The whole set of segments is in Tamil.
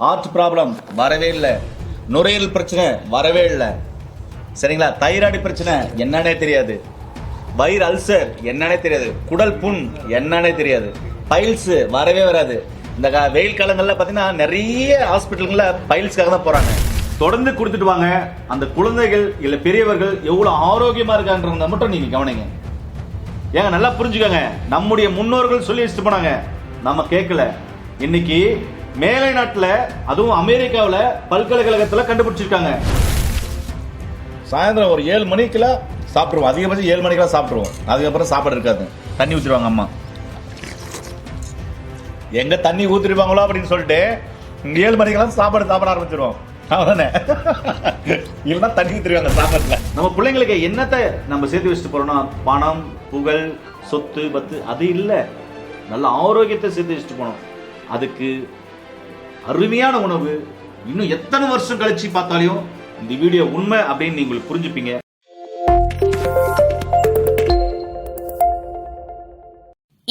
ஹார்ட் ப்ராப்ளம் வரவே இல்லை. நுரையீரல் பிரச்சனை வரவே இல்லை. சரிங்களா? தைராய்டு பிரச்சனை என்னன்னே தெரியாது. வயிறு அல்சர் என்னன்னே தெரியாது. குடல் புண் என்னன்னே தெரியாது. பைல்ஸ் வரவே வராது. இந்த கா- வெயில் காலங்களில் பார்த்தீங்கன்னா நிறைய ஹாஸ்பிட்டல்களில் பைல்ஸ்க்காக தான் போகிறாங்க தொடர்ந்து கொடுத்துட்டு வாங்க. அந்த குழந்தைகள் இல்லை பெரியவர்கள் எவ்வளோ ஆரோக்கியமாக இருக்கான்றத மட்டும் நீங்கள் கவனிங்க. ஏங்க நல்லா புரிஞ்சுக்கோங்க. நம்முடைய முன்னோர்கள் சொல்லி வச்சுட்டு போனாங்க. நம்ம கேட்கல. இன்னைக்கு மேலை நாட்டுல அதுவும் அமெரிக்காவுல பல்கலைக்கழகத்துல கண்டுபிடிச்சிருக்காங்க. சாயந்தரம் ஒரு ஏழு மணிக்கெல்லாம் சாப்பிடுவோம். அதிகபட்சம் ஏழு மணிக்கெல்லாம் சாப்பிடுவோம். அதுக்கப்புறம் சாப்பாடு இருக்காது. தண்ணி ஊற்றிடுவாங்க அம்மா. எங்க தண்ணி ஊத்திருவாங்களோ அப்படின்னு சொல்லிட்டு ஏழு மணிக்கெல்லாம் சாப்பாடு சாப்பிட ஆரம்பிச்சிருவோம். அவ்வளவுதானே? இல்லைன்னா தண்ணி ஊத்திருவாங்க சாப்பாட்டுல. நம்ம பிள்ளைங்களுக்கு என்னத்தை நம்ம சேர்த்து வச்சுட்டு போறோம்னா பணம் புகழ் சொத்து பத்து அது இல்லை. நல்ல ஆரோக்கியத்தை சேர்த்து வச்சுட்டு போனோம் அதுக்கு அருமையான உணவு. இன்னும் எத்தனை வருஷம் கழிச்சு பார்த்தாலையும் இந்த வீடியோ உண்மை அப்படின்னு நீங்கள் புரிஞ்சுப்பீங்க.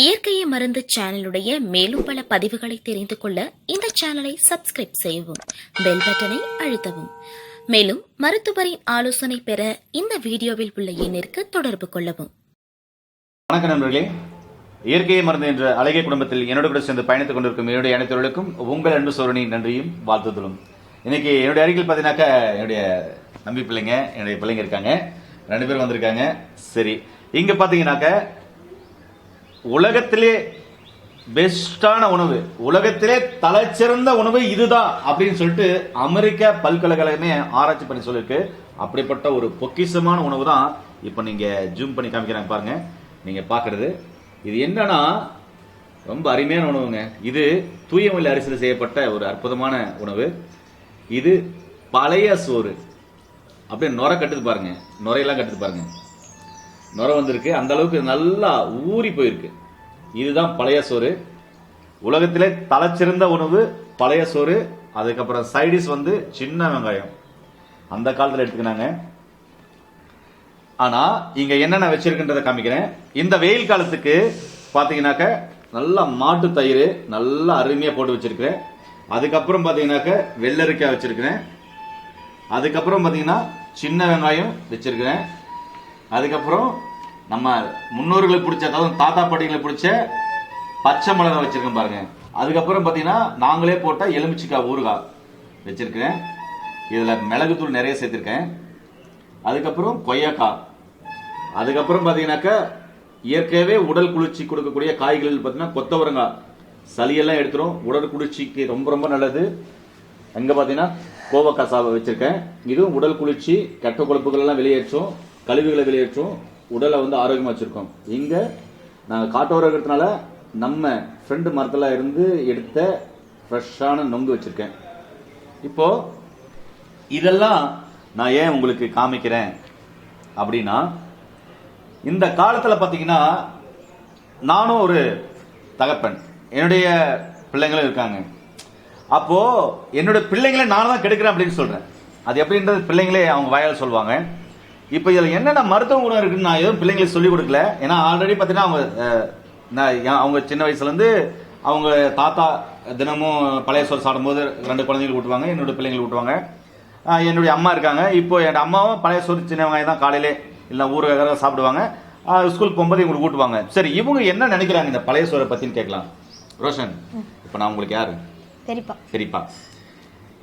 இயற்கையை மருந்து சேனலுடைய மேலும் பல பதிவுகளை தெரிந்து கொள்ள இந்த சேனலை சப்ஸ்கிரைப் செய்யவும் பெல் பட்டனை அழுத்தவும். மேலும் மருத்துவரின் ஆலோசனை பெற இந்த வீடியோவில் உள்ள எண்ணிற்கு தொடர்பு கொள்ளவும். வணக்கம் நண்பர்களே. இயற்கையை மருந்து என்ற அழகிய குடும்பத்தில் என்னோட கூட சேர்ந்து பயணித்துக் கொண்டிருக்கும் என்னுடைய அனைத்தவர்களுக்கும் உங்கள் அன்பு சோரணி நன்றியும் வாழ்த்துதலும். இன்னைக்கு என்னுடைய அருகில் பார்த்தீங்கன்னாக்கா என்னுடைய நம்பி பிள்ளைங்க என்னுடைய பிள்ளைங்க இருக்காங்க. ரெண்டு பேரும் வந்திருக்காங்க. சரி இங்க பாத்தீங்கன்னாக்க உலகத்திலே பெஸ்டான உணவு உலகத்திலே தலைச்சிறந்த உணவு இதுதான் அப்படின்னு சொல்லிட்டு அமெரிக்க பல்கலைக்கழகமே ஆராய்ச்சி பண்ணி சொல்லியிருக்கு. அப்படிப்பட்ட ஒரு பொக்கிஷமான உணவு தான் இப்போ நீங்க ஜூம் பண்ணி காமிக்கிறாங்க பாருங்க. நீங்க பாக்குறது இது என்னன்னா ரொம்ப அருமையான உணவுங்க. இது தூயமல்லி அரிசியில் செய்யப்பட்ட ஒரு அற்புதமான உணவு. இது பழைய சோறு. அப்படியே நுர கட்டுது பாருங்க. நுரையெல்லாம் கட்டுது பாருங்க. நுர வந்திருக்கு. அந்த அளவுக்கு நல்லா ஊறி போயிருக்கு. இதுதான் பழைய சோறு. உலகத்திலே தலைச்சிறந்த உணவு பழைய சோறு. அதுக்கப்புறம் சைடிஸ் வந்து சின்ன வெங்காயம். அந்த காலத்தில் எடுத்துக்கினாங்க. ஆனா இங்க என்னென்ன வச்சிருக்குன்றத காமிக்கிறேன். இந்த வெயில் காலத்துக்கு பாத்தீங்கன்னாக்க நல்லா மாட்டு தயிர் நல்லா அருமையா போட்டு வச்சிருக்கிறேன். அதுக்கப்புறம் பாத்தீங்கன்னாக்க வெள்ளரிக்காய் வச்சிருக்கிறேன். அதுக்கப்புறம் பாத்தீங்கன்னா சின்ன வெங்காயம் வச்சிருக்கிறேன். அதுக்கப்புறம் நம்ம முன்னோர்களுக்கு பிடிச்ச அதாவது தாத்தா பாட்டிங்களுக்கு பிடிச்ச பச்சை மிளகாய் வச்சிருக்கேன் பாருங்க. அதுக்கப்புறம் பாத்தீங்கன்னா நாங்களே போட்ட எலுமிச்சிக்காய் ஊறுகாய் வச்சிருக்கிறேன். இதுல மிளகுத்தூள் நிறைய சேர்த்திருக்கேன். அதுக்கப்புறம் கொய்யாக்காய். அதுக்கப்புறம் பாத்தீங்கன்னாக்கா இயற்கையாகவே உடல் குளிர்ச்சி கொடுக்கக்கூடிய காய்கள் பார்த்தீங்கன்னா கொத்தவரங்காய் சளியெல்லாம் எடுத்துரும். உடல் குளிர்ச்சிக்கு ரொம்ப ரொம்ப நல்லது. அங்க பாத்தீங்கன்னா கோவக்காய் சாவை வச்சிருக்கேன். இதுவும் உடல் குளிர்ச்சி கெட்ட கொழுப்புகள் எல்லாம் வெளியேற்றும் கழிவுகளை வெளியேற்றும் உடலை வந்து ஆரோக்கியமா வச்சிருக்கோம். இங்க நாங்கள் காட்டோரம் இருக்கிறதுனால நம்ம ஃப்ரெண்டு மரத்துல இருந்து எடுத்த ஃப்ரெஷ்ஷான நொங்கு வச்சிருக்கேன். இப்போ இதெல்லாம் நான் ஏன் உங்களுக்கு காமிக்கிறேன்? அப்படின்னா இந்த காலத்தில் பார்த்தீங்கன்னா நானும் ஒரு தகப்பன். என்னுடைய பிள்ளைங்களும் இருக்காங்க. அப்போ என்னோட பிள்ளைங்களை நான் தான் கெடுக்கிறேன் அப்படின்னு சொல்றேன். அது எப்படின்றது பிள்ளைங்களே அவங்க வாயால் சொல்லுவாங்க. இப்போ இதில் என்னென்ன மருத்துவ குணம் இருக்குன்னு நான் எதுவும் பிள்ளைங்களுக்கு சொல்லிக் கொடுக்கல. ஏன்னா ஆல்ரெடி பார்த்தீங்கன்னா அவங்க நான் அவங்க சின்ன வயசுலேருந்து அவங்க தாத்தா தினமும் பழைய சோறு சாப்பிடும்போது ரெண்டு குழந்தைங்களுக்கு ஊட்டுவாங்க என்னோட பிள்ளைங்களுக்கு ஊட்டுவாங்க. என்னுடைய அம்மா இருக்காங்க. இப்போ என் அம்மாவும் பழைய சோறு சின்ன வெங்காயம் தான் காலையிலே இல்லை ஊறுகாய் சாப்பிடுவாங்க. ஸ்கூலுக்கு போகும்போது இவங்களுக்கு ஊட்டுவாங்க. சரி இவங்க என்ன நினைக்கிறாங்க? இந்த பழைய சோறை பத்தின்னு கேட்கலாம். ரோஷன் இப்போ நான் உங்களுக்கு யாரு? சரிப்பா சரிப்பா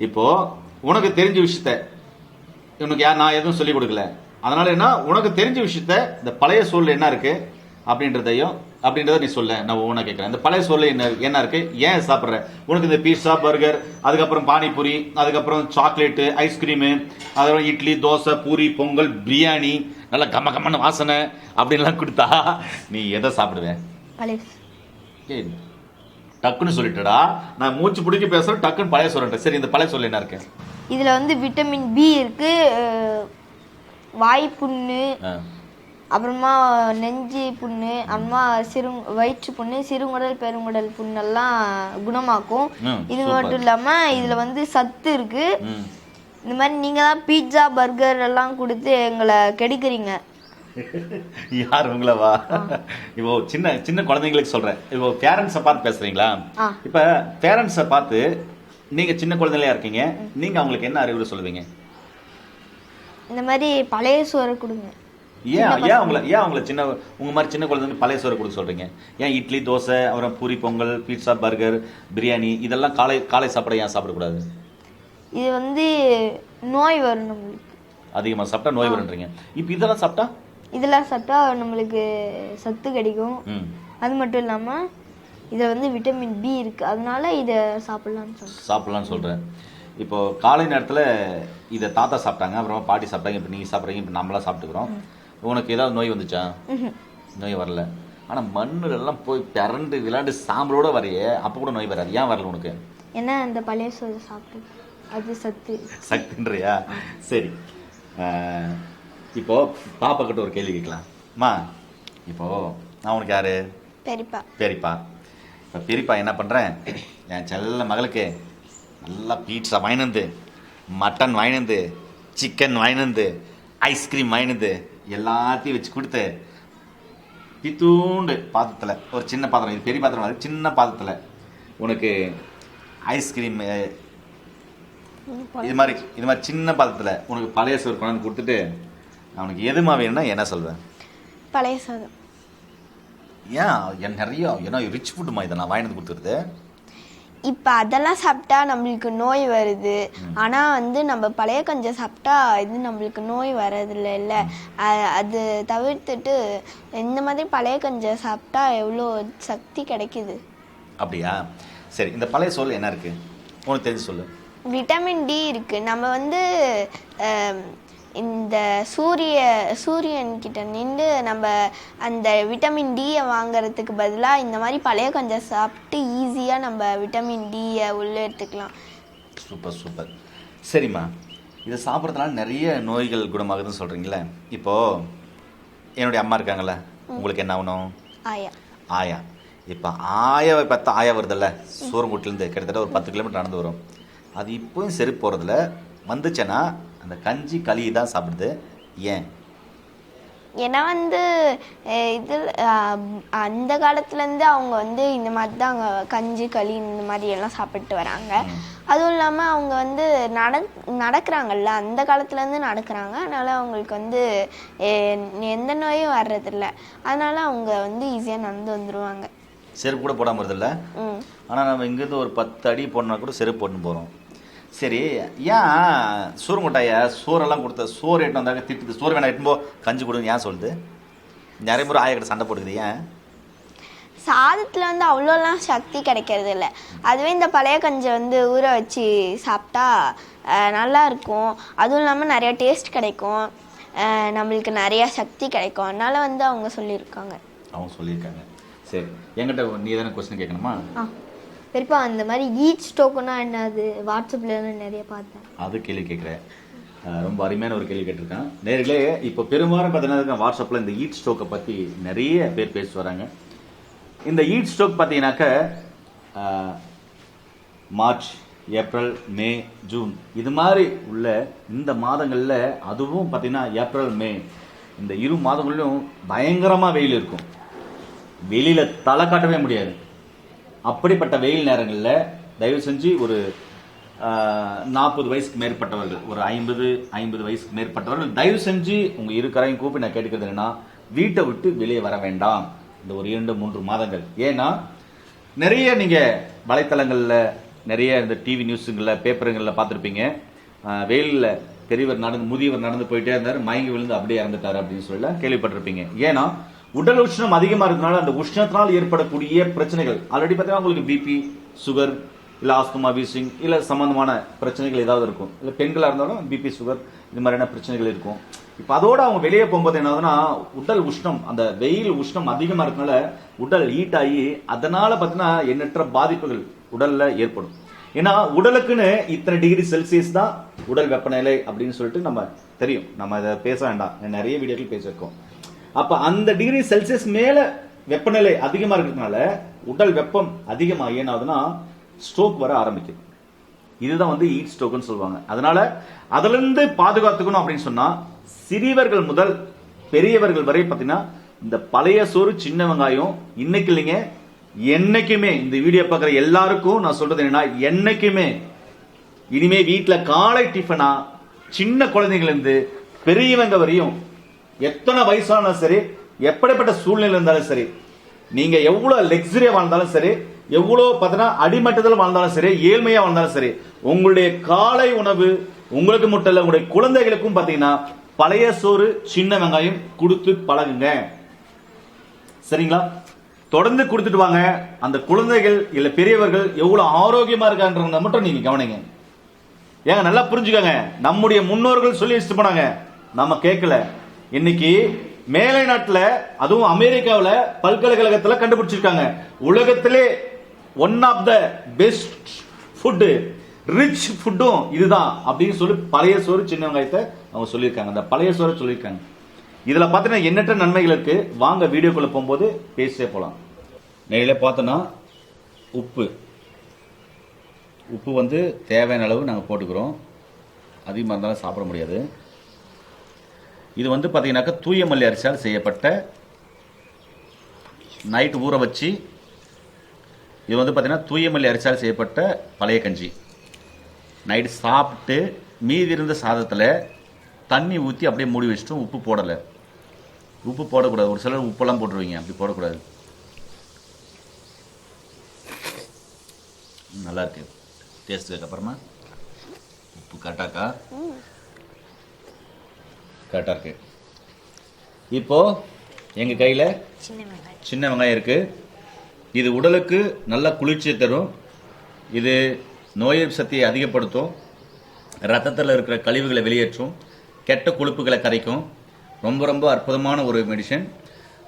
இப்போ உனக்கு தெரிஞ்ச விஷயத்த உனக்கு யார் நான் எதுவும் சொல்லிக் கொடுக்கல. அதனால என்ன? உனக்கு தெரிஞ்ச விஷயத்த இந்த பழைய சூழல் என்ன இருக்கு? அப்படின்றதையும் அப்படின்றத நீ சொல்ல. நான் ஒவ்வொன்றா கேட்கறேன். இந்த பழைய சூழல் என்ன என்ன இருக்கு? ஏன் சாப்பிட்ற? உனக்கு இந்த பீஸா பர்கர் அதுக்கப்புறம் பானிபூரி அதுக்கப்புறம் சாக்லேட்டு ஐஸ்கிரீமு அதுக்கப்புறம் இட்லி தோசை பூரி பொங்கல் பிரியாணி நல்லா கம்ம கம்மன்னு வாசனை அப்படின்லாம் கொடுத்தா நீ எதை சாப்பிடுவேன் டக்குன்னு சொல்லிட்டடா. நான் மூச்சு பிடிக்க பேசுறேன் டக்குன்னு பழைய சொல்லிட்டேன் சரி இந்த பழைய சொல்ல என்ன இருக்கு? இதுல வந்து விட்டமின் பி இருக்கு. அஹ், வாய் புண்ணு ஆ. அப்புறமா நெஞ்சு புண்ணு அப்புறமா சிறு வயிற்று புண்ணு சிறுங்குடல் பெருங்குடல் புண்ணெல்லாம் குணமாக்கும். இது. மட்டும் இல்லாம இதுல வந்து சத்து இருக்கு. இந்த மாதிரி நீங்க தான் பீட்சா பர்கர் எல்லாம் கொடுத்து எங்களை கெடுக்குறீங்க. யார் உங்களவா இப்போ சின்ன சின்ன குழந்தைங்களுக்கு சொல்றேன். இப்போ பேரண்ட்ஸை பார்த்து பேசுறீங்களா. இப்ப பேரண்ட்ஸை பார்த்து நீங்க சின்ன குழந்தையா இருக்கீங்க. நீங்க அவங்களுக்கு என்ன அறிவுரை சொல்லுவீங்க? இந்த மாதிரி பழைய சோறு கொடுங்க. ஏன் ஏன் அவங்கள ஏன் அவங்கள சின்ன உங்க மாதிரி சின்ன குழந்தை பழைய சோறு கொடுக்க சொல்றீங்க? ஏன் இட்லி தோசை அப்புறம் பூரி பொங்கல் பீட்சா பர்கர் பிரியாணி இதெல்லாம் காலை காலை சாப்பிட ஏன் சாப்பிடக்கூடாது? இது வந்து நோய் வரும் நம்மளுக்கு. அதிகமா சாப்பிட்டா நோய் வருன்றீங்க. இப்போ இதெல்லாம் சாப்பிட்டா? இதெல்லாம் சாப்பிட்டா நம்மளுக்கு சத்து கிடைக்கும். அது மட்டும் இல்லாமல் இதில் வந்து விட்டமின் பி இருக்குது அதனால இதை சாப்பிட்லான்னு சொல்கிறேன் சாப்பிடலாம்னு சொல்றேன். இப்போ காலை நேரத்துல இதை தாத்தா சாப்பிட்டாங்க அப்புறமா பாட்டி சாப்பிட்டாங்க இப்போ நீங்க சாப்பிட்றீங்க இப்போ நம்மளாம் சாப்பிட்டுக்கிறோம். உனக்கு ஏதாவது நோய் வந்துச்சா? நோய் வரல. ஆனா மண்ணுல எல்லாம் போய் பிறண்டு விளையாண்டு சாம்பலோட வரையே அப்போ கூட நோய் வராது. ஏன் வரல உனக்கு? ஏன்னா இந்த பழைய சோறு சாப்பிட்டு அது சத்து. சக்தின்றியா சரி. இப்போ பாப்பா கிட்ட ஒரு கேள்வி கேட்கலாம். அம்மா இப்போ நான் உனக்கு யாரு? பெரியப்பா. பெரியப்பா. இப்போ பெரியப்பா என்ன பண்ணுறேன் என் செல்ல மகளுக்கு நல்லா பீட்சா வாங்கினது மட்டன் வாங்கினது சிக்கன் வாங்கினது ஐஸ்கிரீம் வாங்கினது எல்லாத்தையும் வச்சு கொடுத்து பித்தூண்டு பாத்திரத்தில் ஒரு சின்ன பாத்திரம் இது பெரிய பாத்திரம் அது சின்ன பாத்திரத்தில். உனக்கு ஐஸ்கிரீம் இது மாதிரி இது மாதிரி சின்ன பாத்திரத்தில் உனக்கு பழைய சோறு கொண்டாந்து கொடுத்துட்டு அவனுக்கு எதுமா வேணும்னா என்ன சொல்வேன் பழைய சாதம். ஏன் நிறைய ஏன்னா ரிச் ஃபுட்டுமா இதை நான் வாங்கிட்டு கொடுத்துருது. இப்போ அதெல்லாம் சாப்பிட்டா நம்மளுக்கு நோய் வருது. ஆனால் வந்து நம்ம பழைய கஞ்சை சாப்பிட்டா இது நம்மளுக்கு நோய் வர்றதில்ல இல்லை. அது தவிர்த்துட்டு இந்த மாதிரி பழைய கஞ்சை சாப்பிட்டா எவ்வளோ சக்தி கிடைக்குது? அப்படியா? சரி இந்த பழைய சோல் என்ன இருக்கு? உனக்கு தெரிஞ்சு சொல்லு. விட்டமின் டி இருக்கு. நம்ம வந்து இந்த சூரிய சூரியன் கிட்ட நின்று நம்ம அந்த விட்டமின் டியை வாங்குறதுக்கு பதிலாக இந்த மாதிரி பழைய கஞ்சம் சாப்பிட்டு ஈஸியாக நம்ம விட்டமின் டியை உள்ளே எடுத்துக்கலாம். Super super. சரிம்மா. இதை சாப்பிட்றதுனால நிறைய நோய்கள் குணமாகுதுன்னு சொல்கிறீங்களே இப்போ என்னுடைய அம்மா இருக்காங்கல்ல? உங்களுக்கு என்ன ஆகணும்? ஆயா. ஆயா. இப்போ ஆயாவை பார்த்தா ஆயா வருதுல்ல? சூரங்குட்டிலேருந்து கிட்டத்தட்ட ஒரு பத்து கிலோமீட்டர் நடந்து வரும். அது இப்போயும் சரி போகிறதுல வந்துச்சுன்னா அந்த கஞ்சி களி தான் சாப்பிடுது. ஏன்? ஏன்னா வந்து இது அந்த காலத்துலேருந்து அவங்க வந்து இந்த மாதிரி தான் அவங்க கஞ்சி களி இந்த மாதிரி எல்லாம் சாப்பிட்டு வராங்க. அதுவும் இல்லாமல் அவங்க வந்து நட நடக்கிறாங்கல்ல அந்த காலத்துலேருந்து நடக்கிறாங்க. அதனால அவங்களுக்கு வந்து எந்த நோயும் வர்றதில்ல. அதனால அவங்க வந்து ஈஸியாக நடந்து வந்துடுவாங்க செருப்பு கூட போடாமல் வருதில்ல ம். ஆனால் நம்ம இங்கேருந்து ஒரு பத்து அடி போனா கூட செருப்பு போட்டுன்னு போகிறோம் சரி ஏன் சூரங்குட்டாய சோறெல்லாம் கொடுத்த சோறு எட்டு வந்தாங்க திட்டுது சோறு வேணா எட்டும்போ கஞ்சி கொடுங்க ஏன் சொல்லுது? நிறைய முறை ஆயக்கிட்ட சண்டை போட்டுக்குது ஏன்? சாதத்தில் வந்து அவ்வளோலாம் சக்தி கிடைக்கிறது இல்லை அதுவே இந்த பழைய கஞ்சை வந்து ஊற வச்சு சாப்பிட்டா நல்லா இருக்கும் அதுவும் இல்லாமல் நிறைய டேஸ்ட் கிடைக்கும். நம்மளுக்கு நிறைய சக்தி கிடைக்கும். அதனால வந்து அவங்க சொல்லியிருக்காங்க. அவங்க சொல்லியிருக்காங்க. சரி என்கிட்ட நீ தானே கொஸ்டின் கேட்கணுமா? ஆ. பெரியப்பா அந்த மாதிரி ஈட் ஸ்டோக்குன்னா என்னது? வாட்ஸ்அப்பில் நிறைய பார்த்தேன். அது கேள்வி கேட்குறேன். ரொம்ப அருமையான ஒரு கேள்வி கேட்டிருக்கான். நேர்களே இப்போ பெரும்பாலும் பார்த்தீங்கன்னா வாட்ஸ்அப்பில் இந்த ஈட் ஸ்டோக்கை பற்றி நிறைய பேர் பேசி வராங்க. இந்த ஈட் ஸ்டோக் பார்த்தீங்கன்னாக்க மார்ச் ஏப்ரல் மே ஜூன் இது மாதிரி உள்ள இந்த மாதங்களில் அதுவும் பார்த்தீங்கன்னா ஏப்ரல் மே இந்த இரு மாதங்களிலும் பயங்கரமாக வெயில் இருக்கும். வெளியில் தலை காட்டவே முடியாது. அப்படிப்பட்ட வெயில் நேரங்களில் தயவு செஞ்சு ஒரு நாற்பது வயசுக்கு மேற்பட்டவர்கள் ஒரு ஐம்பது ஐம்பது வயசுக்கு மேற்பட்டவர்கள் தயவு செஞ்சு உங்கள் இருக்கிறையும் கூப்பி நான் கேட்டுக்கிறது என்னன்னா வீட்டை விட்டு வெளியே வர வேண்டாம். இந்த ஒரு இரண்டு மூன்று மாதங்கள். ஏன்னா நிறைய நீங்கள் வலைத்தளங்களில் நிறைய இந்த டிவி நியூஸுங்களில் பேப்பருங்களில் பார்த்துருப்பீங்க. வெயிலில் பெரியவர் நடந்து முதியவர் நடந்து போயிட்டே இருந்தார் மயங்கி விழுந்து அப்படியே இறந்துட்டார் அப்படின்னு சொல்லி கேள்விப்பட்டிருப்பீங்க. ஏன்னா உடல் உஷ்ணம் அதிகமா இருக்கிறதுனால அந்த உஷ்ணத்தினால் ஏற்படக்கூடிய பிரச்சனைகள். ஆல்ரெடி பார்த்தீங்கன்னா உங்களுக்கு பிபி சுகர் இல்லை ஆஸ்துமா வீசிங் இல்லை சம்பந்தமான பிரச்சனைகள் ஏதாவது இருக்கும். இல்லை பெண்களாக இருந்தாலும் பிபி சுகர் இது மாதிரியான பிரச்சனைகள் இருக்கும். இப்போ அதோட அவங்க வெளியே போகும்போது என்னதுன்னா உடல் உஷ்ணம் அந்த வெயில் உஷ்ணம் அதிகமாக இருக்கனால உடல் ஹீட் ஆகி அதனால பார்த்தீங்கன்னா எண்ணற்ற பாதிப்புகள் உடலில் ஏற்படும். ஏன்னா உடலுக்குன்னு இத்தனை டிகிரி செல்சியஸ் தான் உடல் வெப்பநிலை அப்படின்னு சொல்லிட்டு நம்ம தெரியும். நம்ம இதை பேச வேண்டாம். நிறைய வீடியோக்கள் பேசியிருக்கோம். அப்ப அந்த டிகிரி செல்சியஸ் மேல வெப்பநிலை அதிகமா இருக்கிறதுனால உடல் வெப்பம் அதிகமாக ஏனாவதுன்னா ஸ்ட்ரோக் வர ஆரம்பிக்குது. இதுதான் வந்து ஈட் ஸ்ட்ரோக்னு சொல்லுவாங்க. அதனால அதுல இருந்து பாதுகாத்துக்கணும் அப்படின்னு சொன்னா சிறியவர்கள் முதல் பெரியவர்கள் வரை பார்த்தீங்கன்னா இந்த பழைய சோறு சின்ன வெங்காயம் இன்னைக்கு இல்லைங்க என்னைக்குமே இந்த வீடியோ பார்க்குற எல்லாருக்கும் நான் சொல்றது என்னன்னா என்னைக்குமே. இனிமே வீட்டில் காலை டிஃபனா சின்ன குழந்தைங்கள்லேருந்து பெரியவங்க வரையும் எத்தனை வயசானாலும் சரி எப்படிப்பட்ட சூழ்நிலை இருந்தாலும் சரி நீங்க எவ்வளவு லெக்ஸரியா வாழ்ந்தாலும் சரி எவ்வளவு பார்த்தீங்கன்னா அடிமட்டத்தில் வாழ்ந்தாலும் சரி ஏழ்மையா வாழ்ந்தாலும் சரி உங்களுடைய காலை உணவு உங்களுக்கு மட்டும் இல்ல உங்களுடைய குழந்தைகளுக்கும் பாத்தீங்கன்னா பழைய சோறு சின்ன வெங்காயம் கொடுத்து பழகுங்க. சரிங்களா? தொடர்ந்து கொடுத்துட்டு வாங்க. அந்த குழந்தைகள் இல்ல பெரியவர்கள் எவ்வளவு ஆரோக்கியமா இருக்கான்றத மட்டும் நீங்க கவனிங்க. ஏங்க நல்லா புரிஞ்சுக்கோங்க. நம்முடைய முன்னோர்கள் சொல்லி வச்சுட்டு போனாங்க. நம்ம கேட்கல. இன்னைக்கு மேலை நாட்டுல அதுவும் அமெரிக்காவில் பல்கலைக்கழகத்துல கண்டுபிடிச்சிருக்காங்க. உலகத்திலே one of the best food rich ஃபுட்டும் இதுதான் அப்படின்னு சொல்லி பழைய சோறு சின்ன வெங்காயத்தை அவங்க சொல்லியிருக்காங்க. அந்த பழைய சோறு சொல்லியிருக்காங்க. இதில் பார்த்தீங்கன்னா எண்ணற்ற நன்மைகள் இருக்கு. வாங்க வீடியோக்குள்ள போகும்போது பேசிட்டே போகலாம் நேரில் பார்த்தோன்னா உப்பு. உப்பு வந்து தேவையான அளவு நாங்கள் போட்டுக்கிறோம். அதிகமாக இருந்தாலும் சாப்பிட முடியாது. இது வந்து பார்த்தீங்கன்னாக்கா தூய மல்லி அரிசியால் செய்யப்பட்ட நைட் ஊற வச்சு இது வந்து பார்த்தீங்கன்னா தூய மல்லி அரிசியால் செய்யப்பட்ட பழைய கஞ்சி. நைட் சாப்பிட்டு மீதி இருந்த சாதத்தில் தண்ணி ஊற்றி அப்படியே மூடி வச்சுட்டும் உப்பு போடலை. உப்பு போடக்கூடாது. ஒரு சிலர் உப்பெல்லாம் போட்டுருவீங்க. அப்படி போடக்கூடாது. நல்லா இருக்கு. டேஸ்ட்டுக்கு அப்புறமா உப்பு கரெக்டாக்கா கரெக்டாக இருக்கு. இப்போ எங்கள் கையில் சின்ன வெங்காயம். சின்ன வெங்காயம் இருக்கு. இது உடலுக்கு நல்ல குளிர்ச்சியை தரும். இது நோய் சக்தியை அதிகப்படுத்தும். ரத்தத்தில் இருக்கிற கழிவுகளை வெளியேற்றும். கெட்ட கொழுப்புகளை கரைக்கும். ரொம்ப ரொம்ப அற்புதமான ஒரு மெடிசன்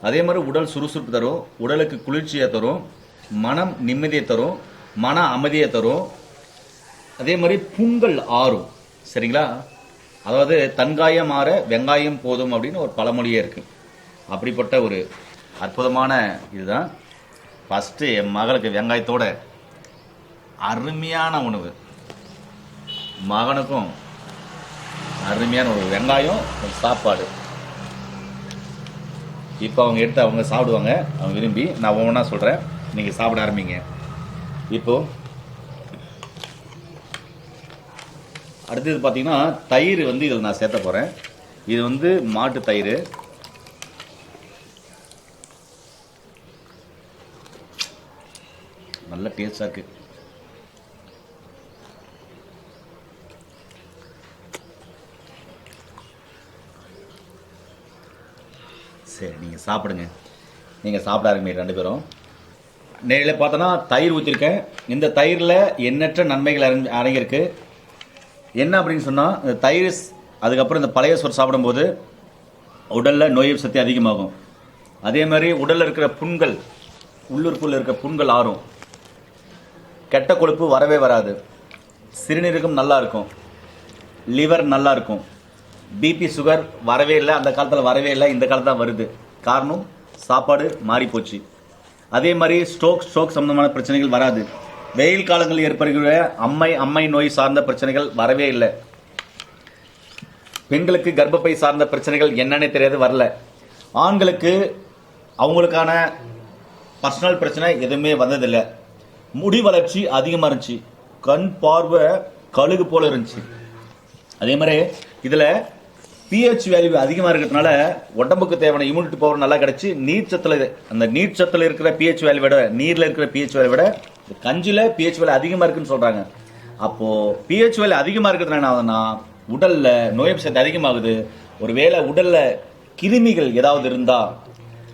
அதே மாதிரி உடல் சுறுசுறுப்பு தரும். உடலுக்கு குளிர்ச்சியை தரும். மனம் நிம்மதியை தரும். மன அமைதியை தரும். அதே மாதிரி புண்கள் ஆறும். சரிங்களா? அதாவது தன்காயம் மாற வெங்காயம் போதும் அப்படின்னு ஒரு பழமொழியே இருக்கு. அப்படிப்பட்ட ஒரு அற்புதமான இதுதான். ஃபஸ்ட்டு என் மகளுக்கு வெங்காயத்தோட அருமையான உணவு. மகனுக்கும் அருமையான ஒரு வெங்காயம் ஒரு சாப்பாடு. இப்போ அவங்க எடுத்து அவங்க சாப்பிடுவாங்க. அவங்க விரும்பி நான் ஒவ்வொன்றா சொல்கிறேன் நீங்கள் சாப்பிட ஆரம்பிங்க. இப்போது அடுத்தது பார்த்தீங்கன்னா தயிர் வந்து இதில் நான் சேர்த்த போகிறேன் இது வந்து மாட்டு தயிர். நல்ல டேஸ்டாக இருக்குது சரி நீங்கள் சாப்பிடுங்க. நீங்கள் சாப்பிட ஆரம்பிங்க ரெண்டு பேரும். நேரில் பார்த்தோன்னா தயிர் ஊற்றிருக்கேன் இந்த தயிரில் எண்ணற்ற நன்மைகள் அடங்கி- அடங்கியிருக்கு. என்ன அப்படின்னு சொன்னால் இந்த தயிர் அதுக்கப்புறம் இந்த பழைய சோறு சாப்பிடும்போது உடலில் நோய் சக்தி அதிகமாகும். அதே மாதிரி உடலில் இருக்கிற புண்கள் உள்ளுறுப்புள்ள இருக்கிற புண்கள் ஆறும். கெட்ட கொழுப்பு வரவே வராது. சிறுநீரகம் நல்லா இருக்கும். லிவர் நல்லா இருக்கும். பிபி சுகர் வரவே இல்லை அந்த காலத்தில் வரவே இல்லை இந்த காலத்தில் தான் வருது. காரணம் சாப்பாடு மாறி போச்சு அதே மாதிரி ஸ்ட்ரோக் ஸ்ட்ரோக் சம்மந்தமான பிரச்சனைகள் வராது. வெயில் காலங்களில் ஏற்படுகிற அம்மை அம்மை நோய் சார்ந்த பிரச்சனைகள் வரவே இல்லை. பெண்களுக்கு கர்ப்பப்பை சார்ந்த பிரச்சனைகள் என்னன்னு தெரியாது வரல. ஆண்களுக்கு அவங்களுக்கான பர்சனல் பிரச்சனை எதுவுமே வந்ததில்லை. முடி வளர்ச்சி அதிகமாக இருந்துச்சு. கண் பார்வை கழுகு போல இருந்துச்சு. அதே மாதிரி இதில் பிஹெச் வேல்யூ அதிகமாக இருக்கிறதுனால உடம்புக்கு தேவையான இம்யூனிட்டி பவர் நல்லா கிடச்சி நீர் அந்த நீர் இருக்கிற பிஹெச் வேல்யூ விட நீரில் இருக்கிற பிஹெச் வேல்யூ விட கஞ்சியில் பிஹெச் வேலை அதிகமாக இருக்குன்னு சொல்கிறாங்க அப்போது பிஹெச் வேலை அதிகமாக இருக்கிறதுனால என்ன ஆகுதுன்னா உடலில் நோய் சக்தி அதிகமாகுது. ஒருவேளை உடலில் கிருமிகள் ஏதாவது இருந்தால்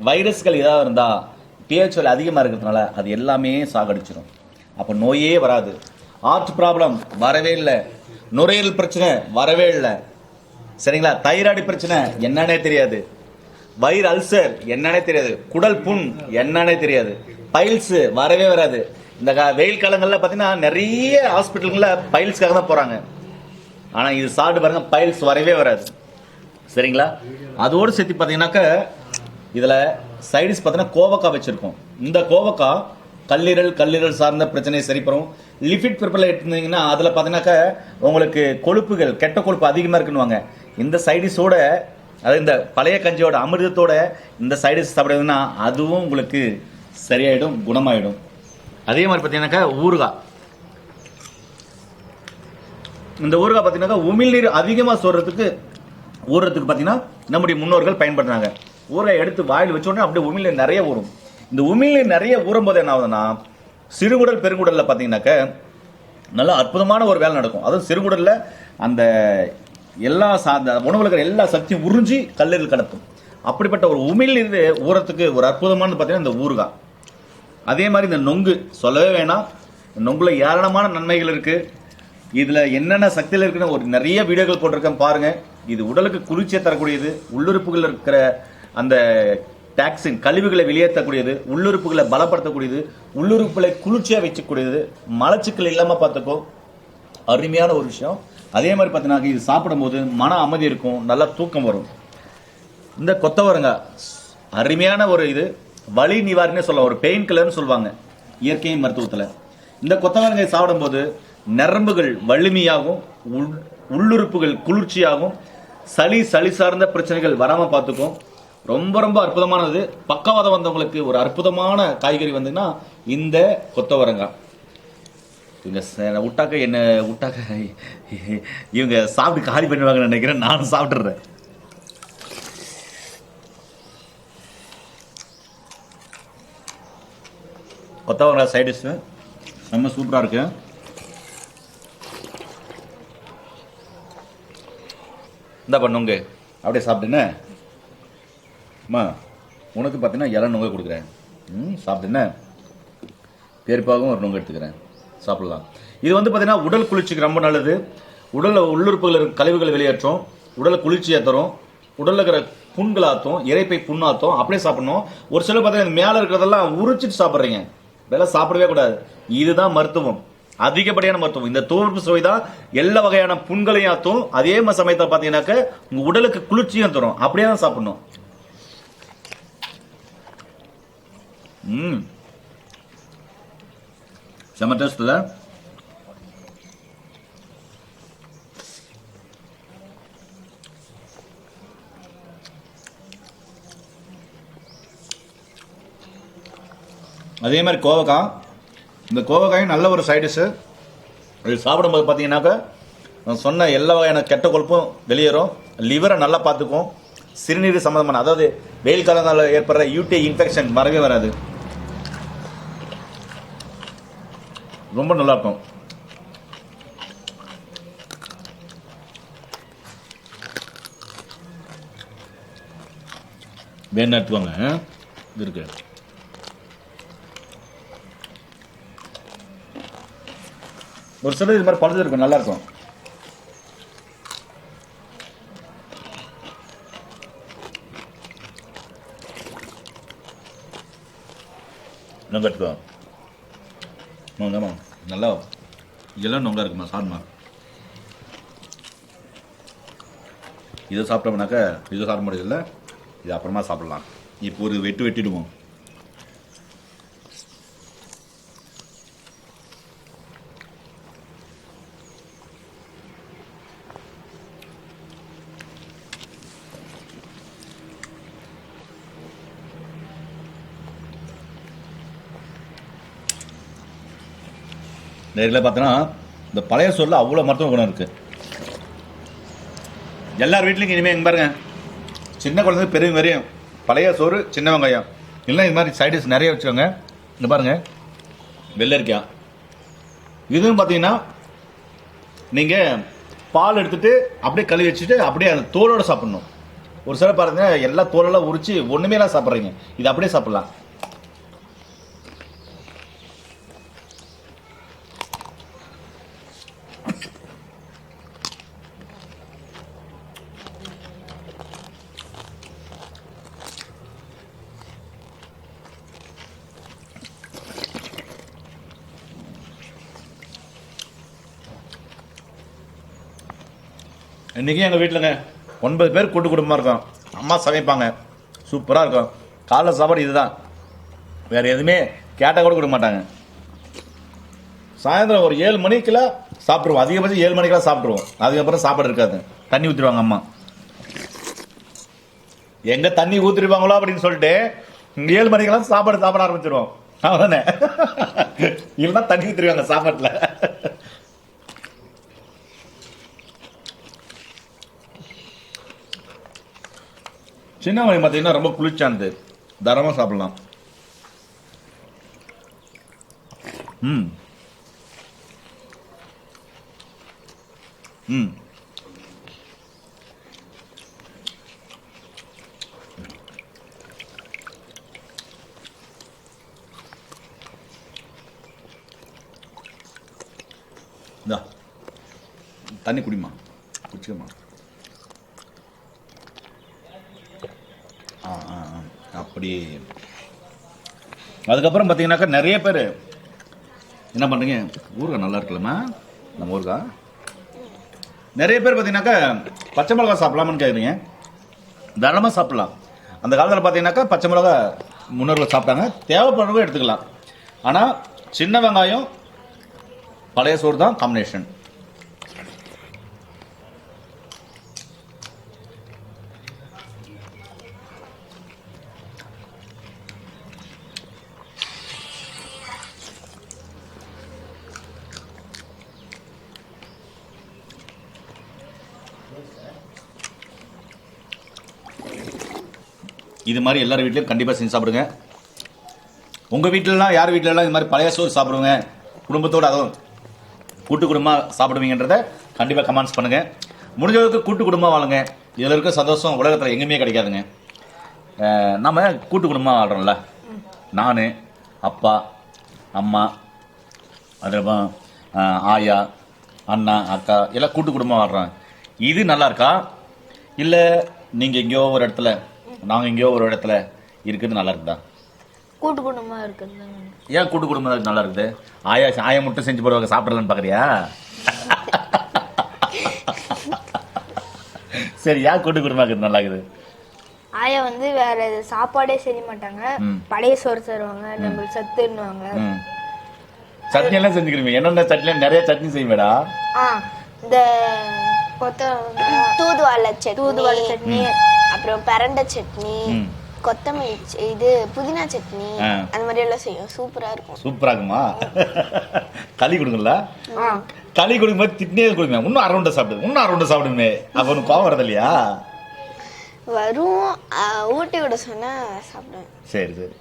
வைரஸ்கள் ஏதாவது இருந்தால் பிஹெச் வேலை அதிகமாக இருக்கிறதுனால அது எல்லாமே சாகடிச்சிடும் அப்போ நோயே வராது. ஹார்ட் ப்ராப்ளம் வரவே இல்லை. நுரையீரல் பிரச்சனை வரவே இல்லை. சரிங்களா? தைராய்டு பிரச்சனை என்னன்னே தெரியாது. வயிறு அல்சர். என்னன்னே தெரியாது. குடல் புண். என்னன்னே தெரியாது. பைல்ஸ் வரவே வராது. இந்த வெயில் காலங்களில் பார்த்தீங்கன்னா நிறைய ஹாஸ்பிட்டல்களில் பைல்ஸ்க்காக தான் போகிறாங்க ஆனால் இது சாப்பிட்டு பாருங்க பைல்ஸ் வரவே வராது. சரிங்களா? அதோடு சேர்த்து பார்த்தீங்கன்னாக்க இதில் சைடிஸ் பார்த்தீங்கன்னா கோவக்காய் வச்சுருக்கோம். இந்த கோவக்காய் கல்லீரல் கல்லீரல் சார்ந்த பிரச்சனையை சரி பண்ணும். லிபிட் பிரிப்பரில் அதில் பார்த்தீங்கன்னாக்க உங்களுக்கு கொழுப்புகள் கெட்ட கொழுப்பு அதிகமாக இருக்குன்னுவாங்க. இந்த சைடிஸோட அதாவது இந்த பழைய கஞ்சியோட அமிர்தத்தோட இந்த சைடு சாப்பிடுறதுன்னா அதுவும் உங்களுக்கு சரியாயிடும் குணமாயிடும். அதே மாதிரி பார்த்தீங்கன்னாக்கா ஊறுகாய் இந்த ஊறுகாய் பார்த்தீங்கன்னா உமிழ்நீர் அதிகமாக சொல்றதுக்கு ஊறுறதுக்கு பார்த்தீங்கன்னா நம்முடைய முன்னோர்கள் பயன்படுத்தினாங்க. ஊறுகாய் எடுத்து வாயில் வச்சோடனே அப்படியே உமிழ்நீர் நிறைய ஊறும். இந்த உமிழ்நீர் நிறைய ஊறும் போது என்ன ஆகுதுன்னா சிறுகுடல் பெருங்குடலில் பார்த்தீங்கன்னாக்க நல்ல அற்புதமான ஒரு வேலை நடக்கும். அதுவும் சிறுகுடலில் அந்த எல்லா சார்ந்த அந்த உணவுல இருக்கிற எல்லா சக்தியும் உறிஞ்சி கல்லீரல் கடத்தும். அப்படிப்பட்ட ஒரு உமிழ்நீர் ஊறத்துக்கு ஒரு அற்புதமானது பார்த்தீங்கன்னா இந்த ஊறுகாய் அதே மாதிரி இந்த நொங்கு சொல்லவே வேணாம். நொங்குல ஏராளமான நன்மைகள் இருக்கு. இதுல என்னென்ன சக்தியில் இருக்குன்னு ஒரு நிறைய வீடியோக்கள் போட்டிருக்கேன் பாருங்க. இது உடலுக்கு குளிர்ச்சியை தரக்கூடியது உள்ளுறுப்புகள் இருக்கிற அந்த டாக்ஸின் கழிவுகளை வெளியேற்றக்கூடியது உள்ளுறுப்புகளை பலப்படுத்தக்கூடியது உள்ளுறுப்புகளை குளிர்ச்சியாக வச்சக்கூடியது மலச்சிக்கல் இல்லாமல் பார்த்துக்கோ. அருமையான ஒரு விஷயம். அதே மாதிரி பார்த்தீங்கன்னா இது சாப்பிடும்போது மன அமைதி இருக்கும் நல்லா தூக்கம் வரும். இந்த கொத்தவரங்காய் அருமையான ஒரு இது வலி நிவாரணே சொல்லலாம் ஒரு பெயின் கில்லர்னு சொல்லுவாங்க இயற்கை மருத்துவத்தில். இந்த கொத்தவரங்கை சாப்பிடும்போது நரம்புகள் வலிமையாகும் உள்- உள்ளுறுப்புகள் குளிர்ச்சியாகும் சளி சளி சார்ந்த பிரச்சனைகள் வராமல் பார்த்துக்கும். ரொம்ப ரொம்ப அற்புதமானது. பக்கவாதம் வந்தவங்களுக்கு ஒரு அற்புதமான காய்கறி வந்துன்னா இந்த கொத்தவரங்காய் இவங்க விட்டாக்க என்ன விட்டாக்க இவங்க சாப்பிட்டு காலி பண்ணுவாங்கன்னு நினைக்கிறேன். நானும் சாப்பிட்றேன் கொத்தவரங்காய் சைட் டிஷ் ரொம்ப சூப்பராக இருக்கு. இந்த பண்ணுங்க அப்படியே சாப்பிட்டுன்னு அம்மா உனக்கு பார்த்தீங்கன்னா இலை நுங்க கொடுக்குறேன். ம் சாப்பிட்டுன்னு பெருப்பாகவும் ஒரு நுங்கு எடுத்துக்கிறேன். சாப்பிடலாம். இது வந்து பார்த்தீங்கன்னா உடல் குளிர்ச்சிக்கு ரொம்ப நல்லது. உடலில் உள்ளுறுப்புகள் இருக்கும் கழிவுகள் வெளியேற்றும். உடலை குளிர்ச்சியை தரும். உடலில் இருக்கிற புண்களாத்தும் இறைப்பை புண்ணாத்தும். அப்படியே சாப்பிடணும். ஒரு சிலர் பார்த்தீங்கன்னா மேலே இருக்கிறதெல்லாம் உரிச்சிட்டு சாப்பிட்றீங்க. இதெல்லாம் சாப்பிடவே கூடாது. இதுதான் மருத்துவம். அதிகப்படியான மருத்துவம். இந்த தோல்பு சுவை தான் எல்லா வகையான புண்களையும் ஆத்தும். அதே மாதிரி சமயத்தில் பார்த்தீங்கன்னாக்க உங்கள் உடலுக்கு குளிர்ச்சியும் தரும். அப்படியே தான் சாப்பிடணும். ம். செம டேஸ்ட் இல்லை அதே மாதிரி கோவக்காய். இந்த கோவக்காயும் நல்ல ஒரு சைடிஷு இது சாப்பிடும்போது பார்த்தீங்கன்னாக்கா நான் சொன்ன எல்லா வகையான கெட்ட கொழுப்பும் வெளியேறும். லிவரை நல்லா பார்த்துக்கும். சிறுநீர் சம்மந்தமான அதாவது வெயில் காலங்களில் ஏற்படுற யூடி இன்ஃபெக்ஷன் வரவே வராது. ரொம்ப நல்லா இருக்கும். வேணும் எடுத்துக்கோங்க இது இருக்கு. ஒரு சிலர் இது மாதிரி பழுது இருக்கும் நல்லா இருக்கும். ஆமாம் நல்லா இதெல்லாம் நொங்கா இருக்குமா சாப்பிடுமா இதை சாப்பிட்டோம்னாக்க இதை சாப்பிட முடியல இது அப்புறமா சாப்பிடலாம். இப்போ ஒரு வெட்டு வெட்டிடுவோம். நேரில் பார்த்தோன்னா இந்த பழைய சோறில் அவ்வளோ மருத்துவ குணம் இருக்கு. எல்லார் வீட்லையும் இனிமேல் எங்க பாருங்க. சின்ன குழந்தை பெரிய வரையும். பழைய சோறு சின்ன வெங்காயம். இல்லை இது மாதிரி சைடிஸ் நிறைய வச்சுக்கோங்க. இந்த பாருங்க. வெள்ளரிக்காய் இதுவும் பார்த்தீங்கன்னா நீங்கள் பால் எடுத்துட்டு அப்படியே கழுவி வச்சுட்டு அப்படியே அந்த தோலோட சாப்பிடணும். ஒரு சில பாருங்க எல்லா தோலெல்லாம் உரிச்சு ஒன்றுமே எல்லாம் சாப்பிட்றீங்க. இது அப்படியே சாப்பிட்லாம். இன்றைக்கும் எங்கள் வீட்டிலங்க ஒன்பது பேர் கூட்டு குடும்பமாக இருக்கோம். அம்மா சமைப்பாங்க. சூப்பராக இருக்கும். காலைல சாப்பாடு இதுதான். வேற எதுவுமே கேட்டால் கூட கொடுக்க மாட்டாங்க. சாயந்தரம் ஒரு ஏழு மணிக்கெல்லாம் சாப்பிட்ருவோம் அதிகபட்சம் ஏழு மணிக்கெல்லாம் சாப்பிட்ருவோம் அதுக்கப்புறம் சாப்பாடு இருக்காது. தண்ணி ஊற்றிடுவாங்க அம்மா. எங்கே தண்ணி ஊற்றிடுவாங்களோ அப்படின்னு சொல்லிட்டு ஏழு மணிக்கெல்லாம் சாப்பாடு சாப்பிட ஆரம்பிச்சிருவோம். அவ்வளோதானே இல்லைன்னா தண்ணி ஊற்றிடுவாங்க சாப்பாட்டில். சின்ன வெங்காயம் பார்த்தீங்கன்னா ரொம்ப குளிர்ச்சானது தரமாக சாப்பிடலாம். ம். ம். தண்ணி குடிமா குடிச்சுக்கமா அப்படி. அதுக்கப்புறம் பார்த்தீங்கன்னாக்கா நிறைய பேர் என்ன பண்ணுறீங்க ஊருகா நல்லா இருக்கலாமா நம்ம ஊருகா நிறைய பேர் பார்த்தீங்கன்னாக்கா பச்சை மிளகா சாப்பிடலாமான்னு கேட்குறீங்க தாராளமாக சாப்பிடலாம். அந்த காலத்தில் பார்த்தீங்கன்னாக்கா பச்சை மிளகா முன்னோர்கள் சாப்பிட்டாங்க. தேவைப்படுறவங்க எடுத்துக்கலாம். ஆனால் சின்ன வெங்காயம் பழைய சோறு தான் காம்பினேஷன் இது மாதிரி எல்லார் வீட்லையும் கண்டிப்பாக செஞ்சு சாப்பிடுங்க. உங்கள் வீட்டிலலாம் யார் வீட்டிலலாம் இது மாதிரி பழைய சோறு சாப்பிடுங்க. குடும்பத்தோடு அதுவும் கூட்டு குடும்பமாக சாப்பிடுவீங்கன்றத கண்டிப்பாக கமெண்ட்ஸ் பண்ணுங்கள் முடிஞ்சளவுக்கு கூட்டு குடும்பமாக வாழுங்க. இதில் இருக்க சந்தோஷம் உலகத்தில் எங்கேயுமே கிடைக்காதுங்க. நம்ம கூட்டு குடும்பமாக வாழ்கிறோம்ல நான் அப்பா அம்மா அதுக்கப்புறம் ஆயா அண்ணா அக்கா எல்லாம் கூட்டு குடும்பமாக வாழ்கிறோம் இது நல்லா இருக்கா? இல்லை நீங்கள் எங்கேயோ ஒரு இடத்துல நாங்கள் எங்கேயோ ஒரு இடத்துல இருக்கிறது நல்லா இருக்குதா? கூட்டு குடும்பமாக இருக்குது ஏன் கூட்டு குடும்பம் நல்லா இருக்குது? ஆயா ஆயா மட்டும் செஞ்சு போடுவாங்க சாப்பிடலான்னு பார்க்குறியா சரி ஏன் கூட்டு குடும்பம் இருக்குது நல்லா இருக்குது? ஆயா வந்து வேற சாப்பாடே செய்ய மாட்டாங்க. பழைய சோறு தருவாங்க நம்மளுக்கு சத்துன்னுவாங்க. சட்னி எல்லாம் செஞ்சுக்கிறீங்க. என்னென்ன சட்னி? நிறைய சட்னி செய்வேடா. இந்த கொத்த தூதுவளை சட்னி. தூதுவளை சட்னி அப்புறம் பிரண்டை சட்னி கொத்தமல்லி இது புதினா சட்னி. அந்த மாதிரி எல்லாம் செய்யும் சூப்பரா இருக்கும். சூப்பரா இருக்குமா? களி கொடுங்களா? களி கொடுக்கும்போது திட்னே கொடுங்க. இன்னும் அரை உண்டை சாப்பிடுங்க. இன்னும் அரை உண்டை சாப்பிடுமே. அப்போ உனக்கு கோவம் வரது இல்லையா? வரும். ஊட்டி விட சொன்னா சாப்பிடுவேன். சரி சரி.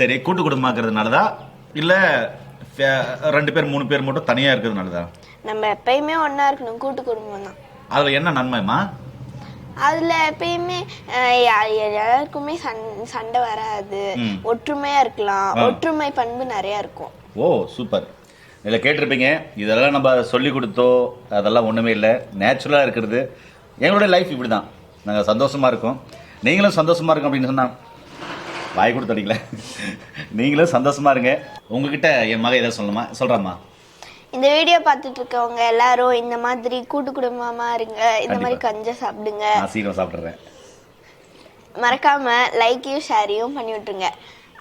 சரி கூட்டு குடும்பமாக்குறதுனால தான் இல்லை ரெண்டு பேர் மூணு பேர் மட்டும் தனியாக இருக்கிறதுனால தான் நம்ம எப்பயுமே ஒண்ணா இருக்கணும். கூட்டு குடும்பம் தான் அதில் என்ன நன்மைமா அதுல எப்பயுமே எல்லாருக்குமே சண்- சண்டை வராது. ஒற்றுமையா இருக்கலாம். ஒற்றுமை பண்பு நிறைய இருக்கும். ஓ சூப்பர். இதில் கேட்டிருப்பீங்க இதெல்லாம் நம்ம சொல்லி கொடுத்தோ அதெல்லாம் ஒன்றுமே இல்லை. நேச்சுரலாக இருக்கிறது. எங்களுடைய லைஃப் இப்படி தான் நாங்கள் சந்தோஷமாக இருக்கோம். நீங்களும் சந்தோஷமாக இருக்கும் அப்படின்னு சொன்னால் வாய் கொடுத்து அடிக்கல. நீங்களும் சந்தோஷமாக இருங்க. உங்ககிட்ட என் மகன் எதாவது சொல்லணுமா? சொல்கிறாம்மா இந்த வீடியோ பார்த்துட்டு இருக்கவங்க எல்லாரும் இந்த மாதிரி கூட்டு குடும்பமா இருங்க. இந்த மாதிரி. கஞ்ச சாப்பிடுங்க. நான் சீக்கிரம் சாப்பிட்றேன் மறக்காம லைக்கையும் ஷேரையும் பண்ணி விட்டுருங்க.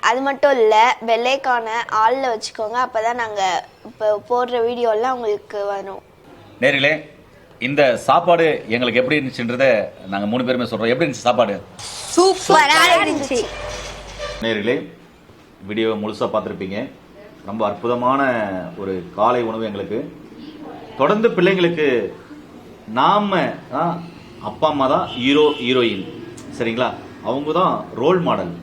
அது மட்டும் இல்ல பெல்லைக்கான ஆள்ல வச்சுக்கோங்க. அப்பதான் நாங்க இப்போ போடுற வீடியோலாம் உங்களுக்கு வரும். நேரிலே இந்த சாப்பாடு எங்களுக்கு எப்படி இருந்துச்சுன்றதை நாங்கள் மூணு பேருமே சொல்கிறோம் எப்படி இருந்துச்சு சாப்பாடு? சூப்பரா இருந்துச்சு. நேர்களே வீடியோ முழுசாக பார்த்துருப்பீங்க. ரொம்ப அற்புதமான ஒரு காலை உணவு எங்களுக்கு. தொடர்ந்து பிள்ளைங்களுக்கு நாம தான் அப்பா அம்மா தான் ஹீரோ ஹீரோயின் சரிங்களா? அவங்க தான் ரோல் மாடல்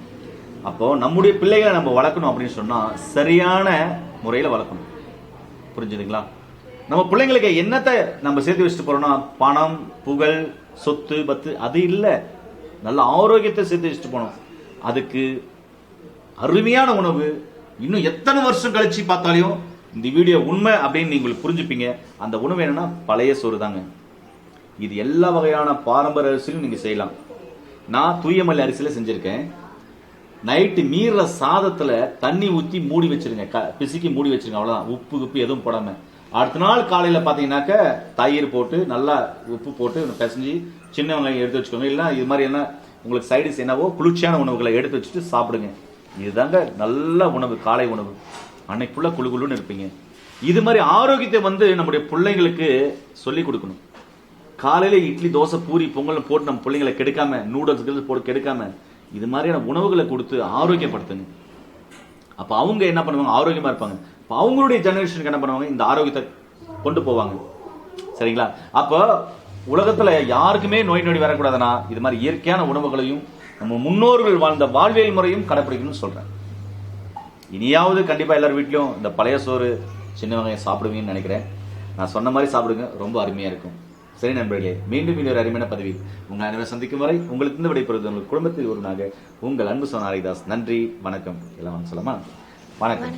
அப்போ நம்முடைய பிள்ளைகளை நம்ம வளர்க்கணும் அப்படின்னு சொன்னா சரியான முறையில் வளர்க்கணும். புரிஞ்சுதுங்களா? நம்ம பிள்ளைங்களுக்கு என்னத்தை நம்ம சேர்த்து வச்சுட்டு போறோம்னா பணம் புகழ் சொத்து பத்து அது இல்லை. நல்ல ஆரோக்கியத்தை சேர்த்து வச்சுட்டு போனோம் அதுக்கு அருமையான உணவு இன்னும் எத்தனை வருஷம் கழிச்சு பார்த்தாலையும் இந்த வீடியோ உண்மை அப்படின்னு நீங்கள் புரிஞ்சுப்பீங்க. அந்த உணவு என்னன்னா பழைய சோறு தாங்க. இது எல்லா வகையான பாரம்பரிய அரிசியிலும் நீங்க செய்யலாம். நான் தூயமல்லி அரிசியில செஞ்சிருக்கேன். நைட்டு மீற சாதத்துல தண்ணி ஊத்தி மூடி வச்சிருங்க. க- பிசுக்கி மூடி வச்சிருங்க. அவ்வளவுதான். உப்பு உப்பு எதுவும் போடாம. அடுத்த நாள் காலையில பாத்தீங்கன்னாக்க தயிர் போட்டு நல்லா உப்பு போட்டு பிசைஞ்சு சின்ன வெங்காயம் எடுத்து வச்சுக்கோங்க. இல்லைன்னா இது மாதிரி என்ன உங்களுக்கு சைடிஸ் என்னவோ குளிர்ச்சியான உணவுகளை எடுத்து வச்சுட்டு சாப்பிடுங்க. இதுதாங்க நல்ல உணவு காலை உணவு. அன்னைக்குள்ள குழு குழுன்னு இருப்பீங்க. இது மாதிரி ஆரோக்கியத்தை வந்து நம்முடைய பிள்ளைங்களுக்கு சொல்லி கொடுக்கணும். காலையில இட்லி தோசை பூரி பொங்கல் போட்டு நம்ம பிள்ளைங்களை கெடுக்காம நூடுல்ஸ் போட்டு கெடுக்காம இது மாதிரியான உணவுகளை கொடுத்து ஆரோக்கியப்படுத்துங்க அப்ப அவங்க என்ன பண்ணுவாங்க? ஆரோக்கியமா இருப்பாங்க. அப்ப அவங்களுடைய ஜெனரேஷனுக்கு என்ன பண்ணுவாங்க? இந்த ஆரோக்கியத்தை கொண்டு போவாங்க. சரிங்களா? அப்போ உலகத்துல யாருக்குமே நோய் நொடி வரக்கூடாதுன்னா இது மாதிரி இயற்கையான உணவுகளையும் நம்ம முன்னோர்கள் வாழ்ந்த வாழ்வியல் முறையும் கடைப்பிடிக்கணும்னு சொல்கிறேன் இனியாவது கண்டிப்பாக எல்லார் வீட்லையும் இந்த பழைய சோறு சின்ன வெங்காயம் சாப்பிடுவீங்கன்னு நினைக்கிறேன். நான் சொன்ன மாதிரி சாப்பிடுங்க ரொம்ப அருமையாக இருக்கும். சரி நண்பர்களே மீண்டும் இன்னொரு அருமையான பதவி உங்கள் அனைவரும் சந்திக்கும் வரை உங்களுக்கு இந்த விடைபெறுவது உங்கள் குடும்பத்தில் ஒருவனாக உங்கள் அன்பு சொன்ன ஹரிதாஸ். நன்றி வணக்கம். எல்லாம் சொல்லமா? வணக்கம்.